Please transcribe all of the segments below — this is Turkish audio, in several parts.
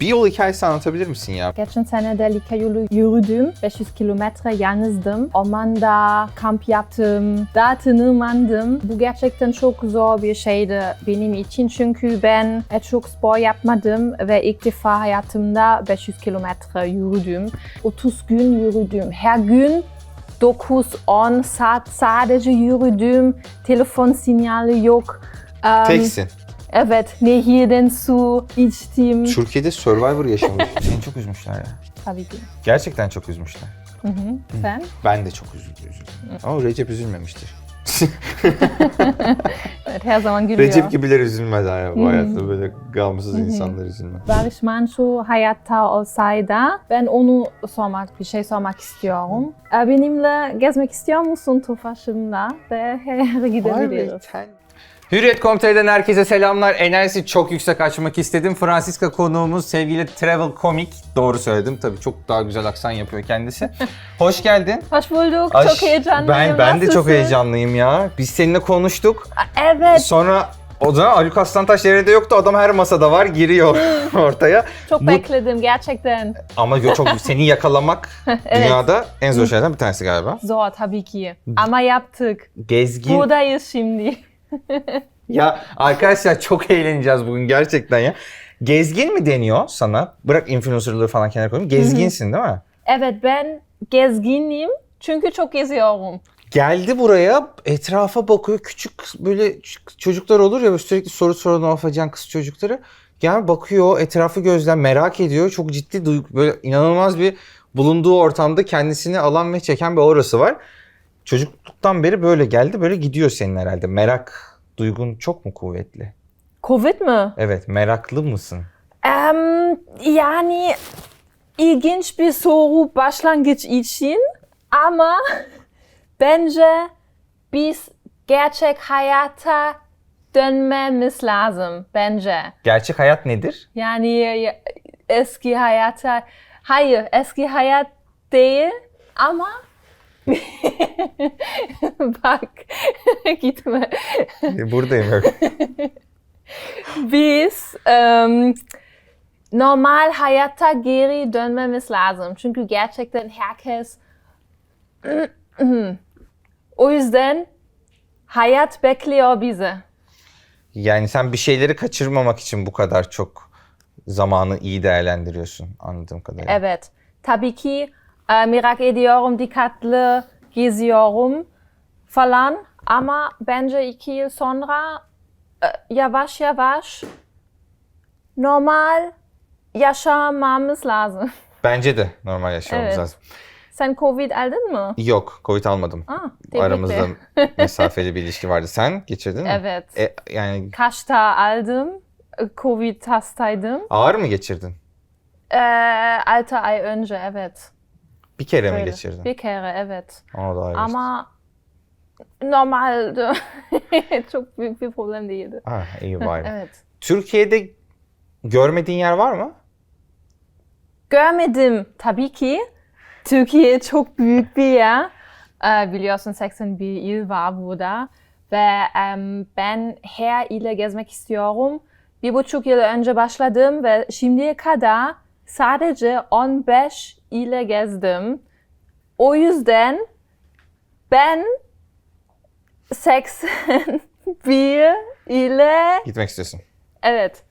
Bir yol hikayesi anlatabilir misin ya? Geçen sene de Likya yolu yürüdüm. 500 kilometre yalnızdım. Ormanda kamp yaptım. Dağa tırmandım. Bu gerçekten çok zor bir şeydi benim için. Çünkü ben çok spor yapmadım ve ilk defa hayatımda 500 kilometre yürüdüm. 30 gün yürüdüm. Her gün 9-10 saat sadece yürüdüm. Telefon sinyali yok. Em, Teksin. Evet, nehirden su içtim. Türkiye'de Survivor yaşamış. Seni çok üzmüşler ya. Tabii ki. Gerçekten çok üzmüşler. Hı hı. Sen? Ben de çok üzüldüm. üzüldüm. Ama Recep üzülmemiştir. Evet, her zaman gülüyor. Recep gibiler üzülmez ya. Bu hayatta böyle gamsız insanlar üzülmez. Barış Manço hayatta olsaydı ben onu sormak, bir şey sormak istiyorum. Ee, Benimle gezmek istiyor musun Tofaş'ımla? Ve her yere gidebiliriz. Hürriyet.com.tr'den herkese selamlar. Enerjisi çok yüksek açmak istedim. Francisca konuğumuz sevgili Travel Comic. Doğru söyledim tabii çok daha güzel aksan yapıyor kendisi. Hoş geldin. Hoş bulduk. Ay, çok heyecanlıyım. Ben, ben de çok heyecanlıyım ya. Biz seninle konuştuk. Evet. Sonra o zaman Haluk Aslantaş yerinde yoktu. Adam her masada var giriyor ortaya. Çok Bu- bekledim gerçekten. Ama çok seni yakalamak dünyada en zor şeylerden bir tanesi galiba. Zor tabii ki. Ama yaptık. Gezgin. Buradayız şimdi. Ya arkadaşlar çok eğleneceğiz bugün gerçekten ya. Gezgin mi deniyor sana? Bırak influencerlığı falan kenara koyayım. Gezginsin değil mi? Evet ben gezginim. Çünkü çok geziyorum. Geldi buraya etrafa bakıyor. Küçük böyle çocuklar olur ya böyle sürekli soru soran afacan kız çocukları. Gel bakıyor etrafı gözlem merak ediyor. Çok ciddi duygu böyle inanılmaz bir bulunduğu ortamda kendisini alan ve çeken bir orası var. Çocukluktan beri böyle geldi böyle gidiyor senin herhalde. Merak duygun çok mu kuvvetli? Covid mi? Evet meraklı mısın? Em, yani ilginç bir soru başlangıç için ama bence biz gerçek hayata dönmemiz lazım bence. Gerçek hayat nedir? Yani ya- eski hayata hayır eski hayat değil ama bak gitme. Buradayım yok. biz em, normal hayata geri dönmemiz lazım. Çünkü gerçekten herkes o yüzden hayat bekliyor bizi. Yani sen bir şeyleri kaçırmamak için bu kadar çok zamanı iyi değerlendiriyorsun anladığım kadarıyla. Evet. Tabii ki e, merak ediyorum, dikkatli geziyorum falan. Ama bence iki yıl sonra e, yavaş yavaş normal yaşamamız lazım. Bence de normal yaşamamız Evet. lazım. Sen Covid aldın mı? Yok Covid almadım. Aa, tebrikler. Aramızda mesafeli bir ilişki vardı. Sen geçirdin mi? Evet. E, yani Kaçta aldım? E, Covid hastaydım. ağır mı geçirdin? Ee, altı ay önce evet. Bir kere mi Öyle. geçirdin? Bir kere evet. Ona da ağır Ama normaldi. Çok büyük bir problem değildi. Ah, iyi bari. Evet. Türkiye'de görmediğin yer var mı? Görmedim tabii ki. Türkiye çok büyük bir yer. Ee, biliyorsun 81 il var burada. Ve ben her ile gezmek istiyorum. Bir buçuk yıl önce başladım ve şimdiye kadar sadece 15 ile gezdim. O yüzden ben 81 ile Gitmek istiyorsun. evet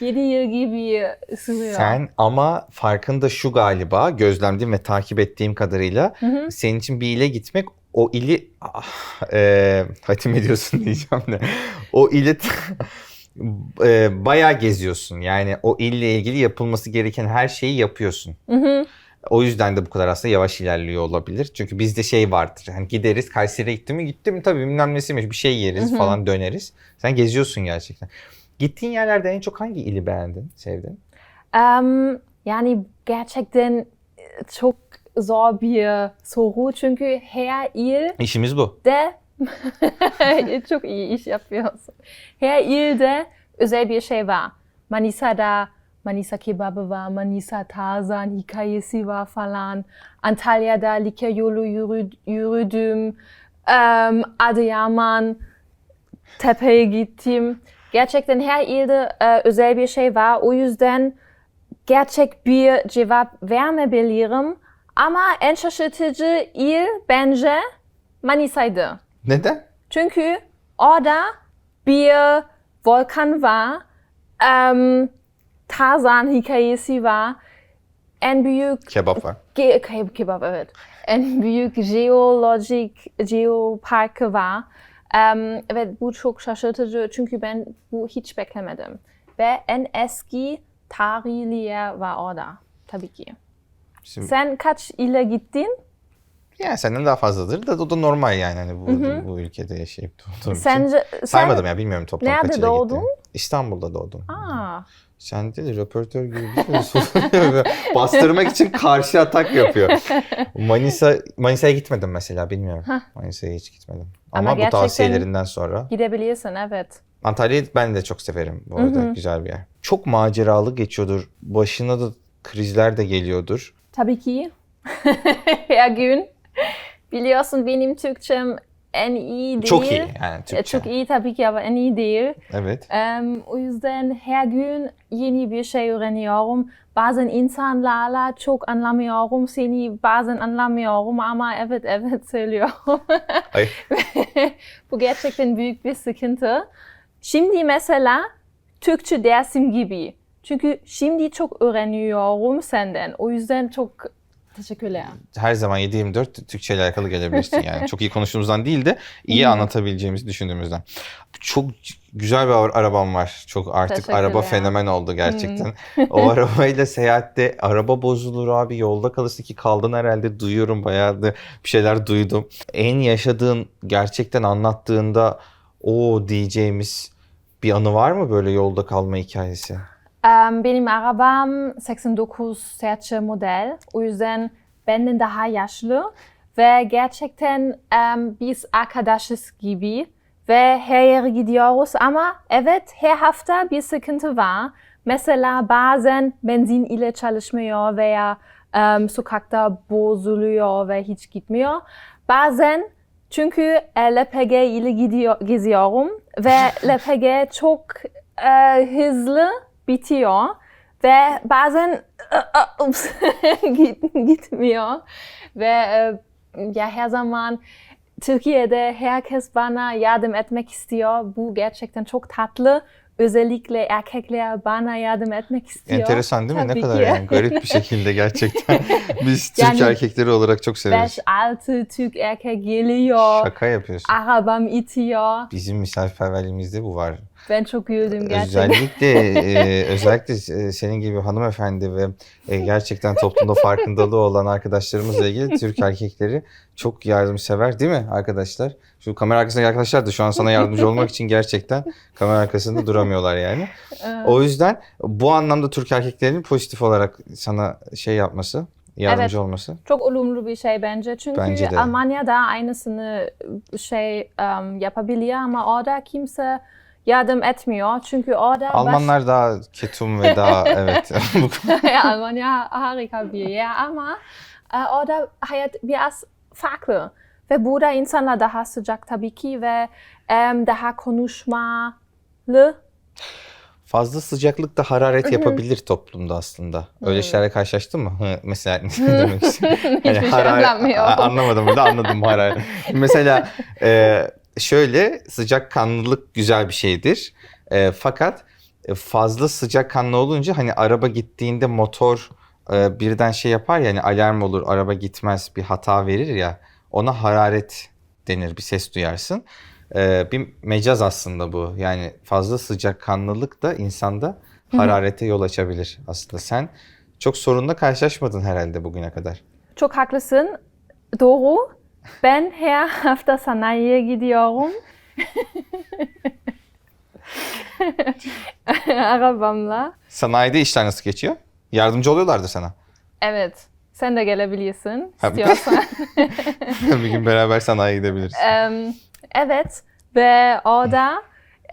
7 yıl gibi sürüyor. Sen ama farkında şu galiba gözlemlediğim ve takip ettiğim kadarıyla senin için bir ile gitmek o ili ah, e, hatim ediyorsun diyeceğim de o ili e, bayağı geziyorsun. Yani o ille ilgili yapılması gereken her şeyi yapıyorsun. Hı hı. O yüzden de bu kadar aslında yavaş ilerliyor olabilir. Çünkü bizde şey vardır. Hani gideriz Kayseri'ye gitti mi gitti mi tabii bilmem nesiymiş bir şey yeriz falan döneriz. Sen geziyorsun gerçekten. Gittiğin yerlerde en çok hangi ili beğendin, sevdin? Em, yani gerçekten çok zor bir soru çünkü her il İşimiz bu. de çok iyi iş yapıyorsun. Her ilde özel bir şey var. Manisa'da Manisa kebabı var, Manisa Tarzan hikayesi var falan. Antalya'da Likya yolu yürü, yürüdüm. Em, Adıyaman tepeye gittim. Gerçekten her ilde e, özel bir şey var. O yüzden gerçek bir cevap vermeyebilirim. Ama en şaşırtıcı il bence Manisa'ydı. Neden? Çünkü orada bir volkan var, em, Tarzan hikayesi var, en büyük Kebap var. Ge ke kebap evet. En büyük jeolojik geoparkı var. Em, evet bu çok şaşırtıcı çünkü ben bu hiç beklemedim. Ve en eski tarihi yer var orada tabii ki. Şimdi, Sen kaç ile gittin? yani senden daha fazladır da o da normal yani hani bu, bu ülkede yaşayıp doğduğum için. Sence sen Saymadım ya bilmiyorum toplam Nerede ile doğdun? gittim. İstanbul'da doğdum. Aa, Sen de röportör gibi bir. Bastırmak için karşı atak yapıyor. Manisa Manisa'ya gitmedim mesela bilmiyorum. Manisa'ya hiç gitmedim. Ama Ama, bu tavsiyelerinden sonra gidebilirsin evet. Antalya'yı ben de çok severim bu arada. Güzel bir yer. Çok maceralı geçiyordur. Başına da krizler de geliyordur. Tabii ki. Her gün. Biliyorsun benim Türkçem en iyi değil. Çok iyi yani E, Türkçe. Çok iyi tabii ki ama en iyi değil. Evet. Em, o yüzden her gün yeni bir şey öğreniyorum. Bazen insanlarla çok anlamıyorum, seni bazen anlamıyorum ama evet evet söylüyorum. Bu gerçekten büyük bir sıkıntı. Şimdi mesela Türkçe dersim gibi. Çünkü şimdi çok öğreniyorum senden. O yüzden çok teşekkürler. Her zaman 7-24 Türkçe ile alakalı gelebilirsin yani. Çok iyi konuştuğumuzdan değil de iyi anlatabileceğimizi düşündüğümüzden. Çok güzel bir ara- arabam var. Çok artık Teşekkürler. araba fenomen oldu gerçekten. o arabayla seyahatte araba bozulur abi yolda kalırsın ki kaldın herhalde duyuyorum bayağı da bir şeyler duydum. En yaşadığın gerçekten anlattığında o diyeceğimiz bir anı var mı böyle yolda kalma hikayesi? Em, benim arabam 89 serçe model. O yüzden benden daha yaşlı. Ve gerçekten em, biz arkadaşız gibi. Ve her yere gidiyoruz ama evet her hafta bir sıkıntı var. Mesela bazen benzin ile çalışmıyor veya em, sokakta bozuluyor ve hiç gitmiyor. Bazen çünkü e, LPG ile gidiyor, geziyorum ve LPG çok e, hızlı bitiyor ve bazen gitmiyor ve e, ya her zaman Türkiye'de herkes bana yardım etmek istiyor. Bu gerçekten çok tatlı. Özellikle erkekler bana yardım etmek istiyor. Enteresan değil mi? Tabii ne kadar ki. yani garip bir şekilde gerçekten. Biz Türk Yani erkekleri olarak çok severiz. 5-6 Türk erkek geliyor. Şaka yapıyorsun. Arabam itiyor. Bizim misafirperverliğimizde bu var. Ben çok güldüm gerçekten. Özellikle e, özellikle e, senin gibi hanımefendi ve e, gerçekten toplumda farkındalığı olan arkadaşlarımızla ilgili Türk erkekleri çok yardımsever değil mi arkadaşlar? Şu kamera arkasındaki arkadaşlar da şu an sana yardımcı olmak için gerçekten kamera arkasında duramıyorlar yani. Ee, O yüzden bu anlamda Türk erkeklerinin pozitif olarak sana şey yapması, yardımcı Evet. olması. Çok olumlu bir şey bence. Çünkü Bence de. Almanya'da aynısını şey um, yapabiliyor ama orada kimse yardım etmiyor. Çünkü orada baş- Almanlar daha ketum ve daha evet. Almanya harika bir yer ama e, orada hayat biraz farklı. Ve burada insanlar daha sıcak tabii ki ve em, daha konuşmalı. Fazla sıcaklık da hararet yapabilir toplumda aslında. Öyle şeylerle karşılaştın mı? Hı, mesela ne demek istiyorum? Hiçbir şey. A- Anlamadım da anladım hararet. Mesela e, şöyle sıcakkanlılık güzel bir şeydir. E, fakat e, fazla sıcakkanlı olunca hani araba gittiğinde motor e, birden şey yapar ya hani alarm olur araba gitmez bir hata verir ya ona hararet denir bir ses duyarsın. E, bir mecaz aslında bu. Yani fazla sıcakkanlılık da insanda hararete yol açabilir aslında. Sen çok sorunla karşılaşmadın herhalde bugüne kadar. Çok haklısın. Doğru. Ben her hafta sanayiye gidiyorum. Arabamla. Sanayide işler nasıl geçiyor? Yardımcı oluyorlardır sana. Evet. Sen de gelebilirsin Ha, istiyorsan. bir gün beraber sanayiye gidebiliriz. Em, evet ve orada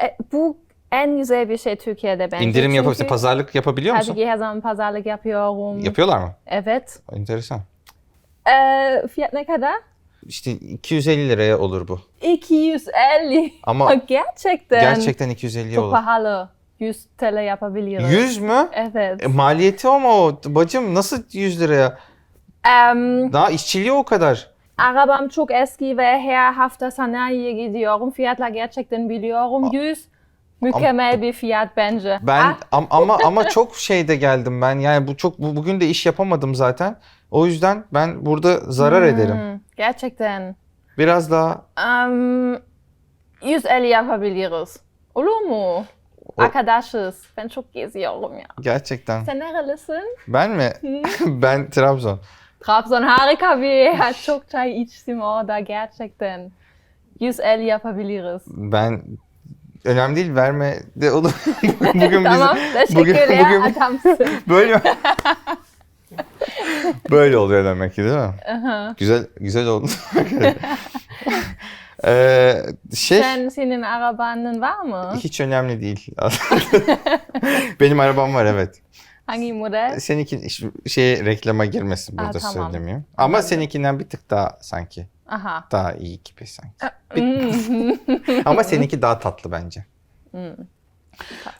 e, bu en güzel bir şey Türkiye'de bence. İndirim Çünkü yapabilirsin. Pazarlık yapabiliyor musun? Tabii ki her zaman pazarlık yapıyorum. Yapıyorlar mı? Evet. Enteresan. Ee, fiyat ne kadar? İşte 250 liraya olur bu. 250. Ama Gerçekten. gerçekten 250'ye Çok olur. pahalı. 100 TL yapabiliriz. 100 mü? Evet. E, maliyeti ama o. Bacım nasıl 100 liraya? Em, Daha işçiliği o kadar. arabam çok eski ve her hafta sanayiye gidiyorum. Fiyatlar gerçekten biliyorum. 100 mükemmel bir fiyat bence. Ben Ah, am- ama ama çok şeyde geldim ben. Yani bu çok bu, bugün de iş yapamadım zaten. O yüzden ben burada zarar ederim. hmm, gerçekten. Biraz daha Em, 150 yapabiliriz. Olur mu? O- Arkadaşız. Ben çok geziyorum ya. gerçekten. Sen nerelisin? Ben mi? ben Trabzon. Trabzon harika bir yer. Çok çay içtim orada gerçekten. 150 yapabiliriz. Ben önemli değil verme de olur. bugün tamam, bizim bugün- bugün- adamsın. böyle böyle oluyor demek ki değil mi? Aha. Güzel güzel oldu. ee, şey Sen senin arabanın var mı? hiç önemli değil. Benim arabam var evet. Hangi model? Seninki şey reklama girmesin burada Aa, tamam. söylemiyorum. Ama Anladım. seninkinden bir tık daha sanki. Aha. Daha iyi gibi sanki. Ama seninki daha tatlı bence.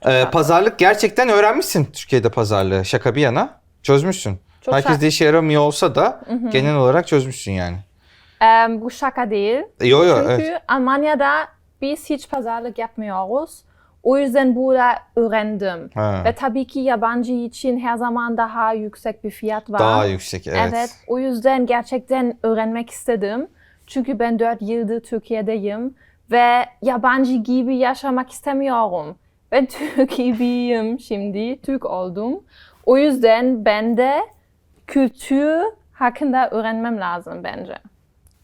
Ee, pazarlık gerçekten öğrenmişsin Türkiye'de pazarlığı. Şaka bir yana. Çözmüşsün. Çok Herkes şa- de işe yaramıyor olsa da genel olarak çözmüşsün yani. Em, bu şaka değil. Yo yo Çünkü evet. Almanya'da biz hiç pazarlık yapmıyoruz. O yüzden burada öğrendim. Ha. Ve tabii ki yabancı için her zaman daha yüksek bir fiyat var. Daha yüksek evet. Evet. O yüzden gerçekten öğrenmek istedim. Çünkü ben 4 yıldır Türkiye'deyim ve yabancı gibi yaşamak istemiyorum. Ben Türk gibiyim şimdi, Türk oldum. O yüzden ben de kültür hakkında öğrenmem lazım bence.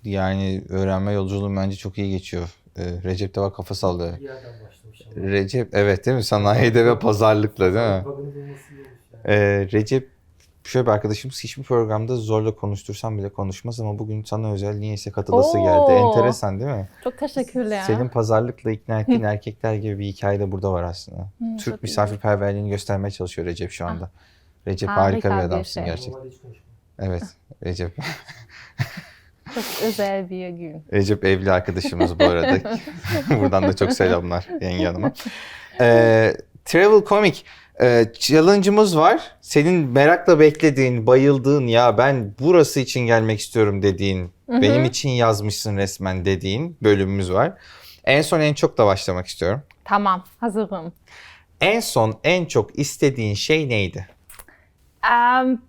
Yani öğrenme yolculuğum bence çok iyi geçiyor. Ee, Recep de bak kafa sallıyor. Recep evet değil mi? Sanayide ve pazarlıkla değil mi? Ee, Recep şöyle bir arkadaşımız hiçbir programda zorla konuştursam bile konuşmaz ama bugün sana özel niyeyse katılası Oo. geldi. Enteresan değil mi? Çok teşekkürler. Senin pazarlıkla ikna ettiğin erkekler gibi bir hikaye de burada var aslında. Hı, Türk misafirperverliğini göstermeye çalışıyor Recep şu anda. Recep Harika harika, bir adamsın şey. gerçekten. Evet Recep. Çok özel bir gün. Recep evli arkadaşımız bu arada. Buradan da çok selamlar yenge hanıma. Ee, Travel Comic e, challenge'ımız var. Senin merakla beklediğin, bayıldığın ya ben burası için gelmek istiyorum dediğin, hı. benim için yazmışsın resmen dediğin bölümümüz var. En son en çok da başlamak istiyorum. Tamam, hazırım. En son en çok istediğin şey neydi? Em,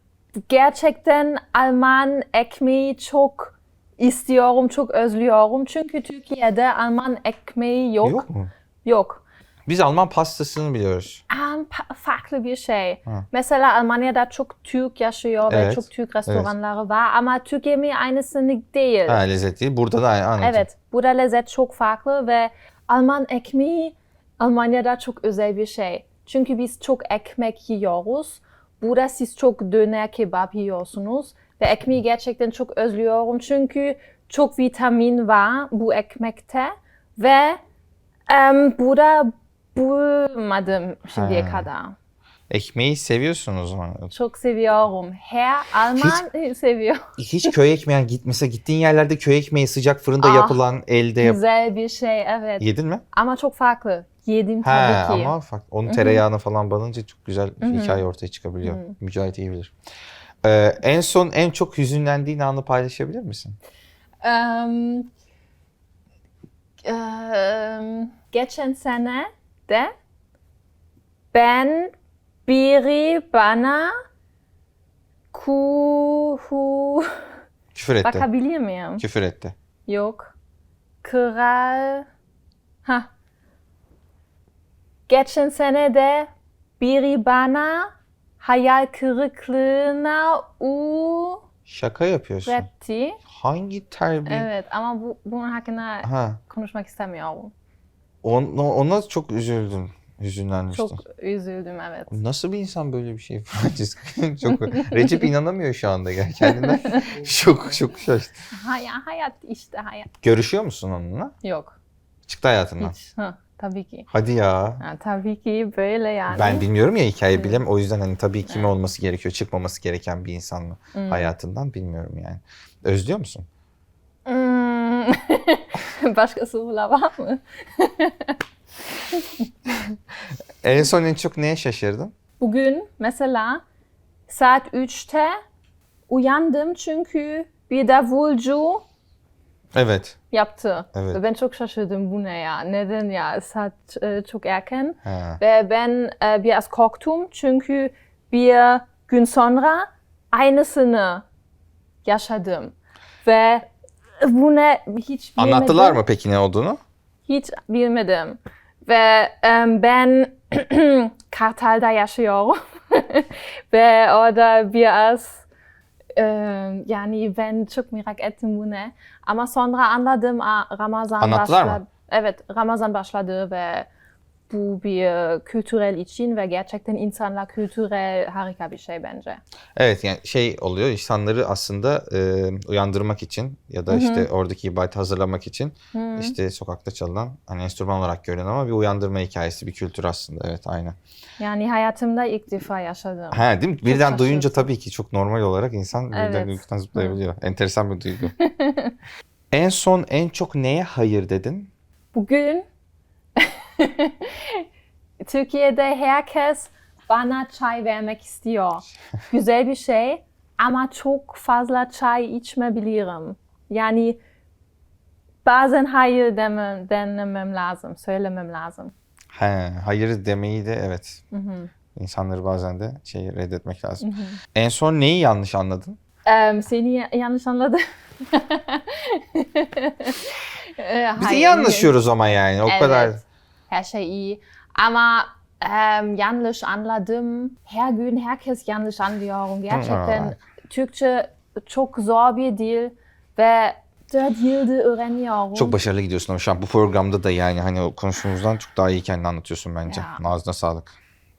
gerçekten Alman ekmeği çok istiyorum, çok özlüyorum. Çünkü Türkiye'de Alman ekmeği yok. Yok mu? Yok. Biz Alman pastasını biliyoruz. Em, pa- farklı bir şey. Ha. Mesela Almanya'da çok Türk yaşıyor ve Evet, çok Türk restoranları var ama Türk yemeği aynısını değil. Ha lezzet değil. Burada da anladım. Evet, burada lezzet çok farklı ve Alman ekmeği Almanya'da çok özel bir şey. Çünkü biz çok ekmek yiyoruz. Burada siz çok döner kebap yiyorsunuz. Ve ekmeği gerçekten çok özlüyorum. Çünkü çok vitamin var bu ekmekte. Ve em, burada bulmadım şimdiye Ha. kadar. Ekmeği seviyorsun o zaman. Çok seviyorum. Her Alman seviyor. Hiç köy ekmeği git mesela gittiğin yerlerde köy ekmeği sıcak fırında Ah, yapılan elde yap. Güzel bir şey evet. Yedin mi? Ama çok farklı. Yedim He tabii ki. ama fark, onun tereyağını falan banınca çok güzel bir hikaye ortaya çıkabiliyor. Mücahit iyi bilir. Ee, en son en çok hüzünlendiğin anı paylaşabilir misin? Em, em, geçen sene de ben biri bana kuhu Küfür etti. bakabilir miyim? Küfür etti. Yok. Kral. Ha. Geçen sene de biri bana hayal kırıklığına Şaka yapıyorsun. uğrattı. Hangi terbiye? Evet ama bu, bunun hakkında Ha. konuşmak istemiyorum. Ona, ona çok üzüldüm. Hüzünlenmiştin. Çok üzüldüm evet. Nasıl bir insan böyle bir şey Francesca? çok Recep inanamıyor şu anda gel kendinden. şok şok şaştı. Hayat, hayat işte hayat. Görüşüyor musun onunla? Yok Çıktı hayatından. hiç. Ha, tabii ki. Hadi ya. Ha, tabii ki böyle yani. Ben bilmiyorum ya hikaye bilem. O yüzden hani tabii kim olması gerekiyor, çıkmaması gereken bir insan mı Hmm. hayatından bilmiyorum yani. Özlüyor musun? Hmm. Başka sorular var mı? En son en çok neye şaşırdın? Bugün mesela saat 3'te uyandım çünkü bir davulcu Evet. yaptı. Evet. Ve ben çok şaşırdım bu ne ya? Neden ya? Saat e, çok erken. Ha. Ve ben e, biraz korktum çünkü bir gün sonra aynısını yaşadım. Ve bu ne hiç bilmedim. Anlattılar mı peki ne olduğunu? Hiç bilmedim. Ve em, ben Kartal'da yaşıyorum. Ve orada biraz yani ben çok merak ettim bu ne. Ama sonra anladım Ramazan Anlattılar mı? başladı. Evet Ramazan başladı ve bu bir kültürel için ve gerçekten insanlar kültürel harika bir şey bence. Evet yani şey oluyor insanları aslında e, uyandırmak için ya da işte oradaki ibadeti hazırlamak için işte sokakta çalınan hani enstrüman olarak görünen ama bir uyandırma hikayesi, bir kültür aslında. Evet aynen. Yani hayatımda ilk defa yaşadım. Ha değil mi? Birden şaşırtıcı. duyunca tabii ki çok normal olarak insan birden Evet. uykudan zıplayabiliyor. Enteresan bir duygu. en son en çok neye hayır dedin? Bugün Türkiye'de herkes bana çay vermek istiyor. Güzel bir şey ama çok fazla çay içmebilirim. Yani bazen hayır demem, denemem lazım, söylemem lazım. He, hayır demeyi de evet. İnsanları bazen de şey reddetmek lazım. En son neyi yanlış anladın? Em, seni ya- yanlış anladım. Ee, Biz hayır. iyi anlaşıyoruz ama yani o Evet. kadar. Her şey iyi. Ama em, yanlış anladım. Her gün herkes yanlış anlıyorum. Gerçekten Türkçe çok zor bir dil ve 4 yıldır öğreniyorum. Çok başarılı gidiyorsun ama şu an bu programda da yani hani konuşmamızdan çok daha iyi kendini anlatıyorsun bence. Ya. Ağzına sağlık.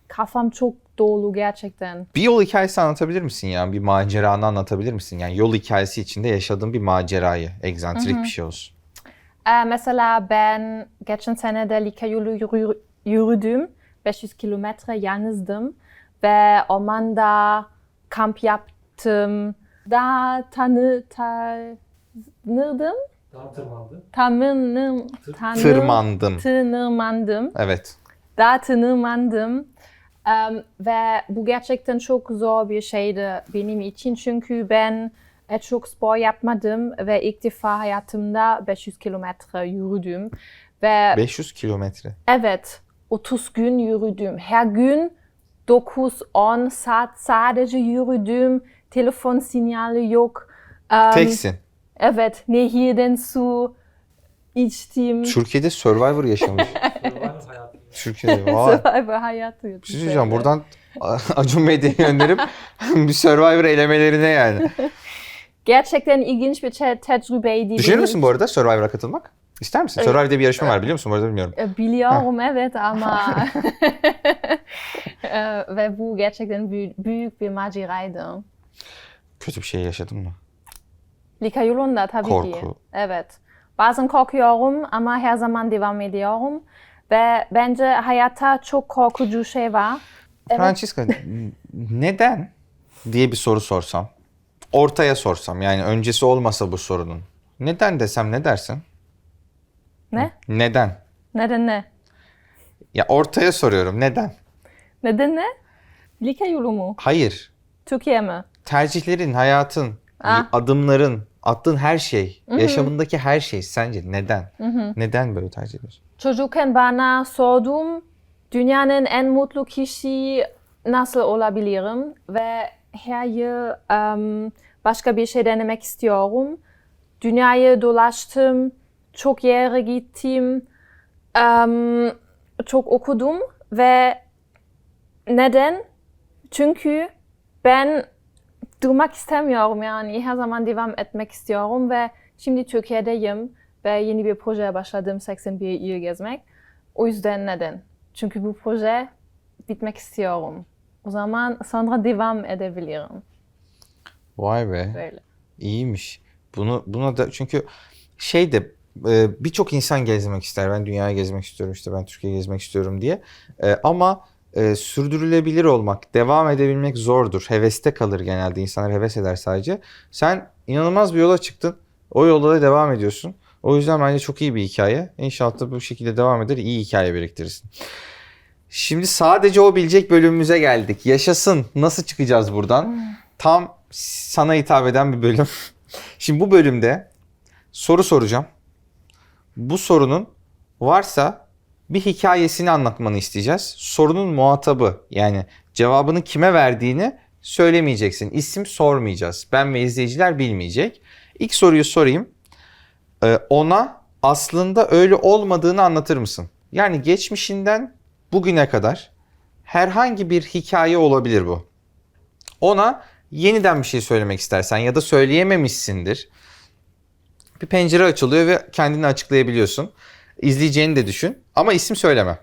Kafam çok dolu gerçekten. Bir yol hikayesi anlatabilir misin ya? Bir maceranı anlatabilir misin? Yani yol hikayesi içinde yaşadığın bir macerayı. Egzantrik bir şey olsun. Ee, mesela ben geçen sene de Lika yolu yürü- yürüdüm. 500 kilometre yalnızdım. Ve ormanda kamp yaptım. Da tanı, tanırdım. Daha tırmandı. Tanım, tanım, Tırmandım. Tırmandım. Evet. Daha tırmandım. Em, ve bu gerçekten çok zor bir şeydi benim için. Çünkü ben e, çok spor yapmadım ve ilk defa hayatımda 500 kilometre yürüdüm. Ve 500 kilometre. evet 30 gün yürüdüm. Her gün 9-10 saat sadece yürüdüm. Telefon sinyali yok. Em, Teksin. Evet, nehirden su içtim. Türkiye'de Survivor yaşamış. Survivor hayatı. Türkiye'de. Vay. Survivor hayatı. Bir şey söyleyeceğim. Buradan Acun Medya'yı gönderip bir Survivor elemelerine yani. Gerçekten ilginç bir te- tecrübeydi. Düşünür müsün bu arada Survivor'a katılmak? İster misin? Survivor diye bir yarışma var biliyor musun? Bu arada bilmiyorum. E, Biliyorum evet ama E, ve bu gerçekten bü- büyük bir maceraydı. Kötü bir şey yaşadın mı? Lika yolunda tabii ki. Korku. Evet. Bazen korkuyorum ama her zaman devam ediyorum. Ve bence hayatta çok korkucu şey var. Francisca n- neden diye bir soru sorsam. Ortaya sorsam yani öncesi olmasa bu sorunun. Neden desem ne dersin? Ne? Neden? Neden ne? Ya ortaya soruyorum neden? Neden ne? Lika yolu mu? Hayır. Türkiye mi? Tercihlerin, hayatın, Ah. adımların, attığın her şey, yaşamındaki her şey sence neden? Neden böyle tercih ediyorsun? Çocukken bana sordum, dünyanın en mutlu kişi nasıl olabilirim? Ve her yıl em, başka bir şey denemek istiyorum. Dünyayı dolaştım, çok yere gittim, em, çok okudum ve neden? Çünkü ben durmak istemiyorum yani her zaman devam etmek istiyorum ve şimdi Türkiye'deyim ve yeni bir projeye başladım 81 il gezmek. O yüzden neden? Çünkü bu proje bitmek istiyorum. O zaman sonra devam edebilirim. Vay be. Böyle. İyiymiş. Bunu buna da çünkü şey de e, birçok insan gezmek ister. Ben dünyayı gezmek istiyorum işte ben Türkiye'yi gezmek istiyorum diye. E, ama e, sürdürülebilir olmak, devam edebilmek zordur. Heveste kalır genelde. İnsanlar heves eder sadece. Sen inanılmaz bir yola çıktın. O yolda da devam ediyorsun. O yüzden bence çok iyi bir hikaye. İnşallah da bu şekilde devam eder. iyi hikaye biriktirirsin. Şimdi sadece o bilecek bölümümüze geldik. Yaşasın. Nasıl çıkacağız buradan? Tam sana hitap eden bir bölüm. Şimdi bu bölümde soru soracağım. Bu sorunun varsa bir hikayesini anlatmanı isteyeceğiz. Sorunun muhatabı yani cevabını kime verdiğini söylemeyeceksin. İsim sormayacağız. Ben ve izleyiciler bilmeyecek. İlk soruyu sorayım. Ee, ona aslında öyle olmadığını anlatır mısın? Yani geçmişinden bugüne kadar herhangi bir hikaye olabilir bu. Ona yeniden bir şey söylemek istersen ya da söyleyememişsindir. Bir pencere açılıyor ve kendini açıklayabiliyorsun. İzleyeceğini de düşün ama isim söyleme.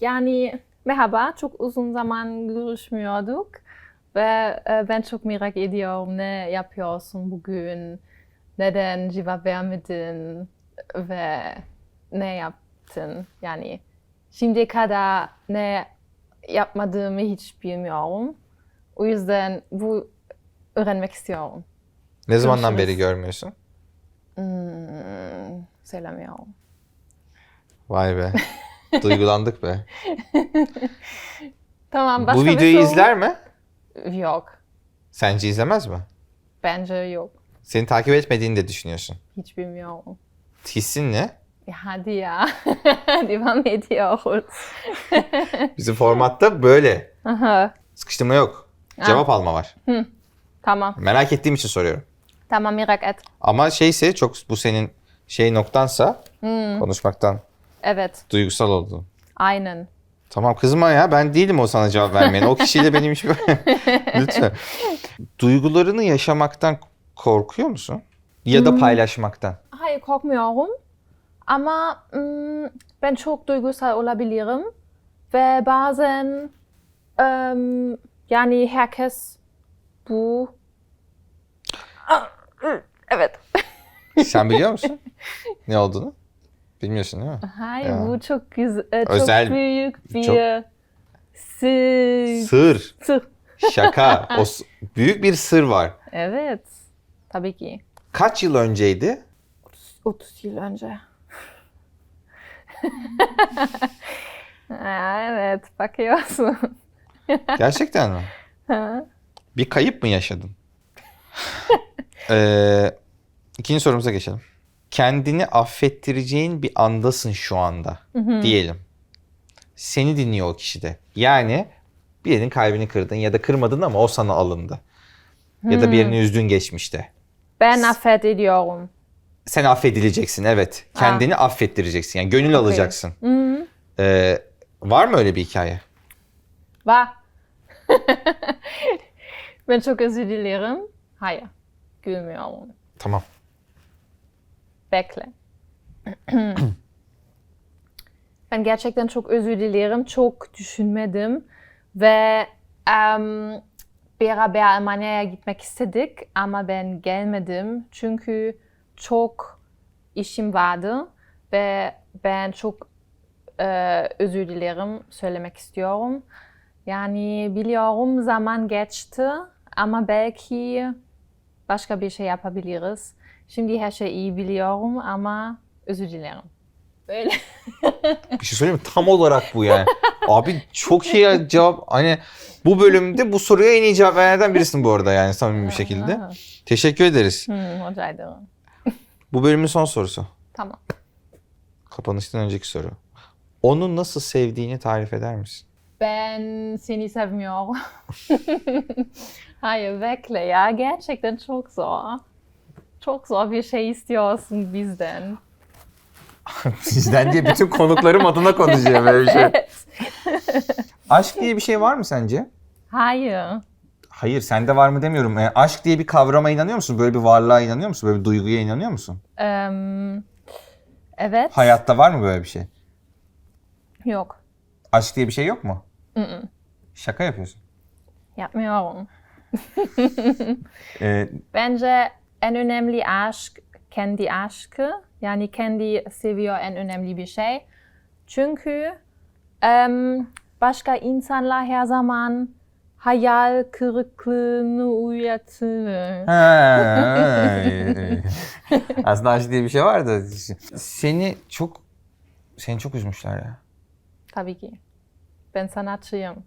Yani merhaba, çok uzun zaman görüşmüyorduk ve e, ben çok merak ediyorum ne yapıyorsun bugün, neden cevap vermedin ve ne yaptın yani şimdiye kadar ne yapmadığımı hiç bilmiyorum. O yüzden bu öğrenmek istiyorum. Ne zamandan beri görmüyorsun? Hmm, söylemiyorum. Vay be. Duygulandık be. Tamam, başka Bu bir videoyu soru? izler mi? Yok, Sence izlemez mi? bence yok. Seni takip etmediğini de düşünüyorsun. Hiç bilmiyorum. Hissin ne? Ya hadi ya. Devam ediyoruz. Bizim formatta böyle. Aha. Sıkıştırma yok. Cevap alma var. Tamam. Merak ettiğim için soruyorum. Tamam merak et. Ama şeyse çok bu senin şey noktansa konuşmaktan Evet. duygusal oldun. Aynen. Tamam kızma ya ben değilim o sana cevap vermeyen. O kişiyle benim işim. Lütfen. Duygularını yaşamaktan korkuyor musun? Ya da paylaşmaktan. Hayır korkmuyorum. Ama mm, ben çok duygusal olabilirim. Ve bazen em, yani herkes bu Ah, ı, Evet. Sen biliyor musun ne olduğunu? Bilmiyorsun değil mi? Hayır Ya. bu çok güzel, çok Özel- büyük bir çok- sır. Sır, sır. şaka. o büyük bir sır var. Evet. Tabii ki. Kaç yıl önceydi? 30 yıl önce. Evet, bakıyorsun. Gerçekten mi? Ha. Bir kayıp mı yaşadın? ee, ikinci sorumuza geçelim. Kendini affettireceğin bir andasın şu anda diyelim. Seni dinliyor o kişi de. Yani birinin kalbini kırdın ya da kırmadın ama o sana alındı. Ya da birini üzdün geçmişte. ben affet ediyorum. Sen affedileceksin evet. Kendini affettireceksin. Yani gönül alacaksın. Ee, var mı öyle bir hikaye? Var. ben çok özür dilerim. Hayır, gülmüyorum. Tamam. Bekle. ben gerçekten çok özür dilerim. Çok düşünmedim. Ve em, beraber Almanya'ya gitmek istedik ama ben gelmedim. Çünkü çok işim vardı ve ben çok e, özür dilerim söylemek istiyorum. Yani biliyorum zaman geçti ama belki başka bir şey yapabiliriz. Şimdi her şeyi iyi biliyorum ama özür dilerim. Böyle. Bir şey söyleyeyim mi? Tam olarak bu yani. Abi çok iyi cevap. Hani bu bölümde bu soruya en iyi cevap verenlerden birisin bu arada yani samimi bir şekilde. Teşekkür ederiz. Hmm, rica ederim. Bu bölümün son sorusu. Tamam. Kapanıştan önceki soru. Onu nasıl sevdiğini tarif eder misin? Ben seni sevmiyorum. Hayır bekle ya. Gerçekten çok zor. Çok zor bir şey istiyorsun bizden. Sizden diye bütün konuklarım adına konuşuyor böyle bir şey. Evet. Aşk diye bir şey var mı sence? Hayır. Hayır sende var mı demiyorum. Yani aşk diye bir kavrama inanıyor musun? Böyle bir varlığa inanıyor musun? Böyle bir duyguya inanıyor musun? Em, evet. Hayatta var mı böyle bir şey? Yok. Aşk diye bir şey yok mu? Mm-mm. Şaka yapıyorsun. Yapmıyorum. Ee, Bence en önemli aşk kendi aşkı. Yani kendi seviyor en önemli bir şey. Çünkü em, başka insanlar her zaman hayal kırıklığını uğratır. Aslında aşk diye bir şey var da seni çok seni çok üzmüşler ya. Tabii ki. Ben sanatçıyım.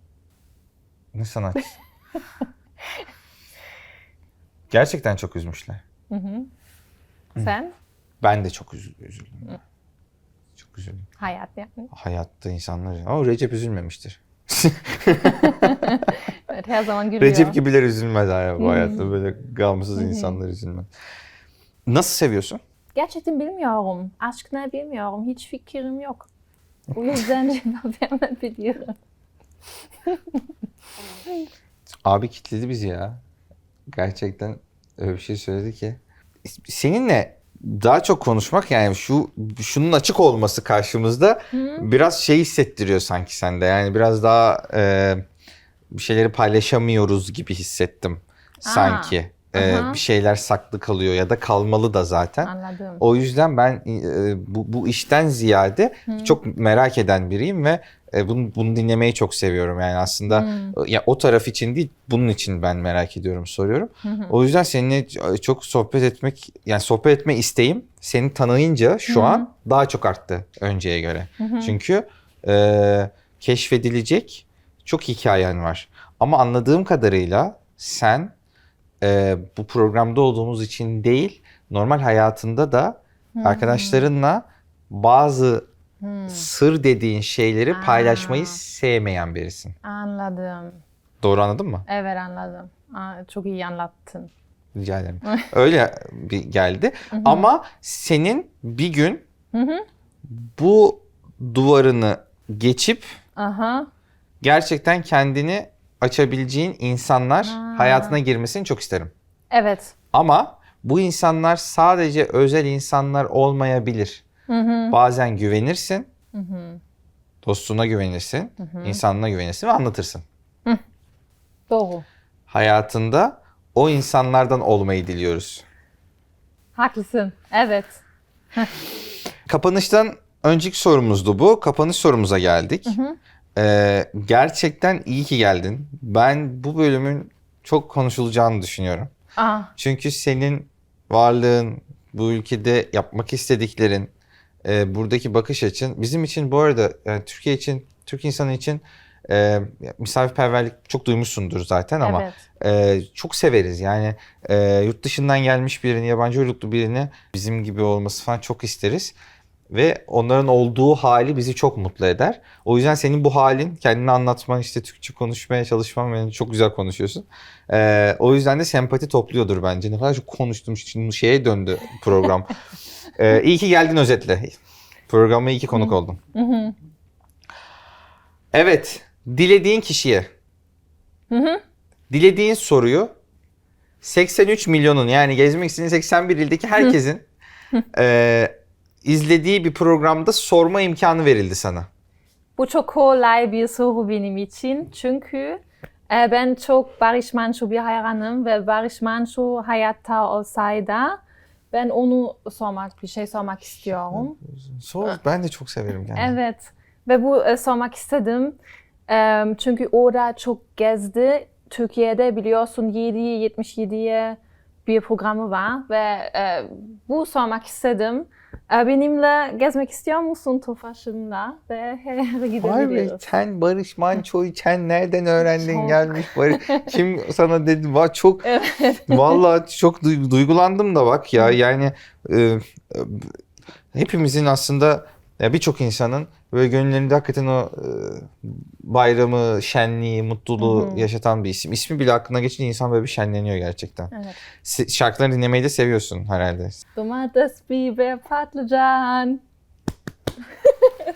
Ne sanatçı? Gerçekten çok üzmüşler. Sen? Ben de çok üzü- üzüldüm. Çok üzüldüm. Hayat yani. Hayatta insanlar... Ama Recep üzülmemiştir. Evet, her zaman gülüyor. Recep gibiler üzülmez ya bu hayatta. Böyle gamsız insanlar üzülmez. Nasıl seviyorsun? Gerçekten bilmiyorum. Aşk ne bilmiyorum. Hiç fikrim yok. O yüzden cevap vermeyebilirim. Abi kitledi bizi ya. Gerçekten öyle bir şey söyledi ki. Seninle daha çok konuşmak yani şu şunun açık olması karşımızda biraz şey hissettiriyor sanki sende. Yani biraz daha e, bir şeyleri paylaşamıyoruz gibi hissettim sanki. E, aha. bir şeyler saklı kalıyor ya da kalmalı da zaten. Anladım. O yüzden ben e, bu, bu işten ziyade çok merak eden biriyim ve e, bunu, bunu dinlemeyi çok seviyorum. Yani aslında e, ya o taraf için değil, bunun için ben merak ediyorum, soruyorum. O yüzden seninle çok sohbet etmek, yani sohbet etme isteğim seni tanıyınca şu an daha çok arttı önceye göre. Çünkü e, keşfedilecek çok hikayen var. Ama anladığım kadarıyla sen e, bu programda olduğumuz için değil, normal hayatında da arkadaşlarınla bazı sır dediğin şeyleri paylaşmayı sevmeyen birisin. Anladım. Doğru anladın mı? Evet anladım. Aa, çok iyi anlattın. Rica ederim. Öyle bir geldi. Ama senin bir gün bu duvarını geçip Aha. gerçekten kendini açabileceğin insanlar hayatına girmesini çok isterim. Evet. Ama bu insanlar sadece özel insanlar olmayabilir. Bazen güvenirsin. Dostuna güvenirsin. insanına güvenirsin ve anlatırsın. Doğru. Hayatında o insanlardan olmayı diliyoruz. Haklısın. Evet. Kapanıştan önceki sorumuzdu bu. Kapanış sorumuza geldik. Ee, gerçekten iyi ki geldin. Ben bu bölümün çok konuşulacağını düşünüyorum. Aa, Çünkü senin varlığın, bu ülkede yapmak istediklerin, e, buradaki bakış açın bizim için bu arada yani Türkiye için, Türk insanı için e, misafirperverlik çok duymuşsundur zaten ama evet. e, çok severiz. Yani e, yurt dışından gelmiş birini, yabancı uyruklu birini bizim gibi olması falan çok isteriz. Ve onların olduğu hali bizi çok mutlu eder. O yüzden senin bu halin, kendini anlatman, işte Türkçe konuşmaya çalışman beni çok güzel konuşuyorsun. Ee, o yüzden de sempati topluyordur bence. Ne kadar çok konuştum, şimdi şeye döndü program. ee, iyi ki geldin özetle. Programa iyi ki konuk oldun. Evet, dilediğin kişiye, dilediğin soruyu 83 milyonun yani gezmek istediğin 81 ildeki herkesin e, izlediği bir programda sorma imkanı verildi sana. Bu çok kolay bir soru benim için. Çünkü e, ben çok Barış Manço bir hayranım ve Barış Manço hayatta olsaydı ben onu sormak, bir şey sormak istiyorum. Sor, ben de çok severim kendimi. Evet. Ve bu e, sormak istedim. E, çünkü o da çok gezdi. Türkiye'de biliyorsun 7-77'ye bir programı var ve e, bu sormak istedim. E, benimle gezmek istiyor musun Tofaş'ımla? Ve her yere Vay sen Barış Manço'yu sen nereden öğrendin Çok. gelmiş Barış. Kim sana dedi? Va çok Evet. vallahi çok duy- duygulandım da bak ya yani e, hepimizin aslında ya birçok insanın böyle gönüllerinde hakikaten o e, bayramı, şenliği, mutluluğu yaşatan bir isim. İsmi bile aklına geçince insan böyle bir şenleniyor gerçekten. Evet. Se- şarkılarını dinlemeyi de seviyorsun herhalde. Domates, biber, patlıcan.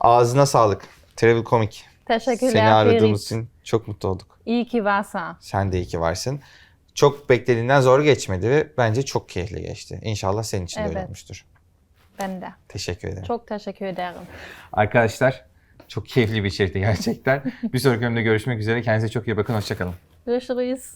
Ağzına sağlık. Travel Comic. Teşekkürler Seni aradığımız için çok mutlu olduk. İyi ki varsın. Sen de iyi ki varsın. Çok beklediğinden zor geçmedi ve bence çok keyifli geçti. İnşallah senin için de öyle Evet. olmuştur. Ben de. Teşekkür ederim. Çok teşekkür ederim. Arkadaşlar çok keyifli bir içerikti gerçekten. bir sonraki bölümde görüşmek üzere. Kendinize çok iyi bakın. Hoşçakalın. Görüşürüz.